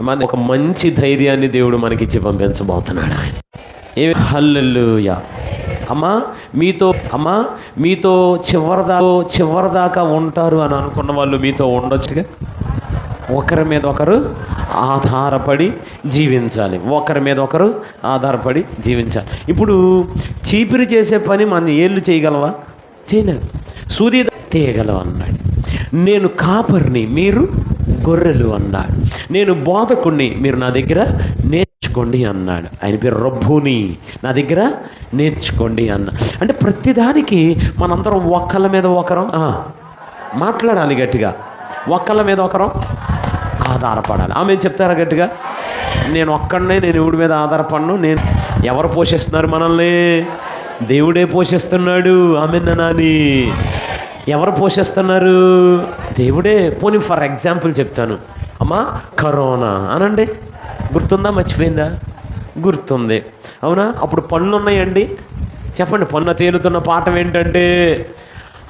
మన ఒక మంచి ధైర్యాన్ని దేవుడు మనకిచ్చి పంపించబోతున్నాడు ఆయన. ఏ హల్లుయా అమ్మా మీతో అమ్మా మీతో చివరిదా చివరిదాకా ఉంటారు అని అనుకున్న వాళ్ళు మీతో ఉండొచ్చుగా? ఒకరి మీద ఒకరు ఆధారపడి జీవించాలి. ఒకరి మీద ఒకరు ఆధారపడి జీవించాలి. ఇప్పుడు చీపిరి చేసే పని మన ఏళ్ళు చేయగలవా? చేయలేదు. సూది తీయగలవా అన్నాడు నేను కాపరిని మీరు గొర్రెలు అన్నాడు. నేను బోధకుణ్ణి మీరు నా దగ్గర నేర్చుకోండి అన్నాడు. ఆయన పేరు రబ్బుని. నా దగ్గర నేర్చుకోండి అన్న. అంటే ప్రతిదానికి మనందరం ఒక్కళ్ళ మీద ఒకరం మాట్లాడాలి గట్టిగా. ఒక్కళ్ళ మీద ఒకరం ఆధారపడాలి. ఆమె చెప్తారా గట్టిగా? నేను ఒక్కడనే నేను ఎవడి మీద ఆధారపడను? నేను ఎవరు పోషిస్తున్నారు మనల్ని? దేవుడే పోషిస్తున్నాడు. ఆమె నాని ఎవరు పోషిస్తున్నారు? దేవుడే. పోనీ ఫర్ ఎగ్జాంపుల్ చెప్తాను. అమ్మా కరోనా అనండి. గుర్తుందా? మర్చిపోయిందా? గుర్తుంది. అవునా? అప్పుడు పనులు ఉన్నాయండి. చెప్పండి పన్ను తేలుతున్న పాఠం ఏంటంటే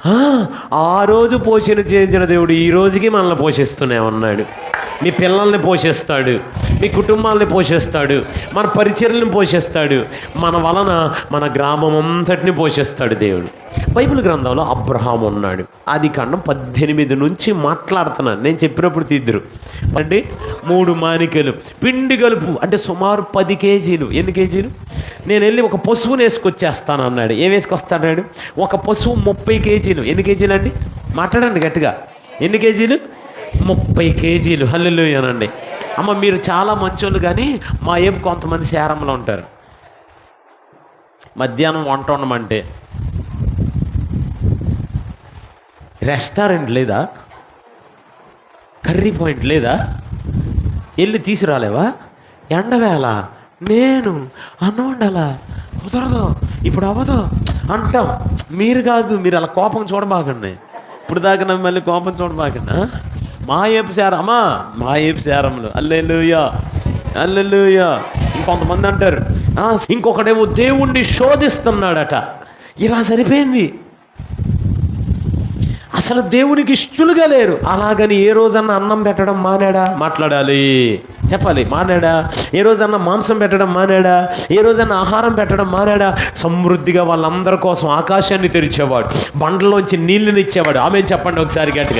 ఆ, ఆ రోజు పోషణ చేసిన దేవుడు ఈ రోజుకి మనల్ని పోషిస్తూనే ఉన్నాడు. మీ పిల్లల్ని పోషిస్తాడు మీ కుటుంబాలని పోషిస్తాడు మన పరిచర్లను పోషిస్తాడు మన వలన మన గ్రామం అంతటిని పోషిస్తాడు దేవుడు. బైబిల్ గ్రంథంలో అబ్రహాం ఉన్నాడు. ఆది కాండం పద్దెనిమిది నుంచి మాట్లాడుతున్నాను. నేను చెప్పినప్పుడు తీద్దరు. అంటే మూడు మానికలు పిండి కలుపు అంటే సుమారు పది కేజీలు. ఎన్ని కేజీలు? నేను వెళ్ళి ఒక పశువుని వేసుకొచ్చేస్తాను అన్నాడు. ఏం వేసుకొస్తాడు ఒక పశువు ముప్పై కేజీలు. ఎన్ని కేజీలు అండి మాట్లాడండి గట్టిగా. ఎన్ని కేజీలు? ముప్పై కేజీలు. హల్లు అనండి. అమ్మ మీరు చాలా మంచోళ్ళు కానీ మా ఏం కొంతమంది శారంలో ఉంటారు. మధ్యాహ్నం వంట ఉండమంటే రెస్టారెంట్ లేదా? కర్రీ పాయింట్ లేదా? వెళ్ళి తీసుకురాలేవా? ఎండవేళ నేను అన్నం వండాలా కుదరదు. ఇప్పుడు అవ్వదు. అంటాం. మీరు కాదు మీరు అలా కోపం చూడబాకండి. ఇప్పుడు దాకా నన్ను మళ్ళీ కోపం చూడబాకండి ఆ? మా ఏపు శారం మా అల్లెలుయా అల్లెలుయా ఇంకొంతమంది అంటారు ఇంకొకటేమో ఇంకొకడేమో దేవుణ్ణి శోధిస్తున్నాడట. ఇలా సరిపోయింది. అసలు దేవునికి ఇష్టలుగా లేరు. అలాగని ఏ రోజన్నా అన్నం పెట్టడం మానేడా? మాట్లాడాలి. చెప్పాలి మానేడా? ఏ రోజన్నా మాంసం పెట్టడం మానేడా? ఏ రోజన్నా ఆహారం పెట్టడం మానేడా? సమృద్ధిగా వాళ్ళందరి కోసం ఆకాశాన్ని తెరిచేవాడు బండలోంచి నీళ్ళని ఇచ్చేవాడు. ఆమె చెప్పండి ఒకసారి గట్టిగా.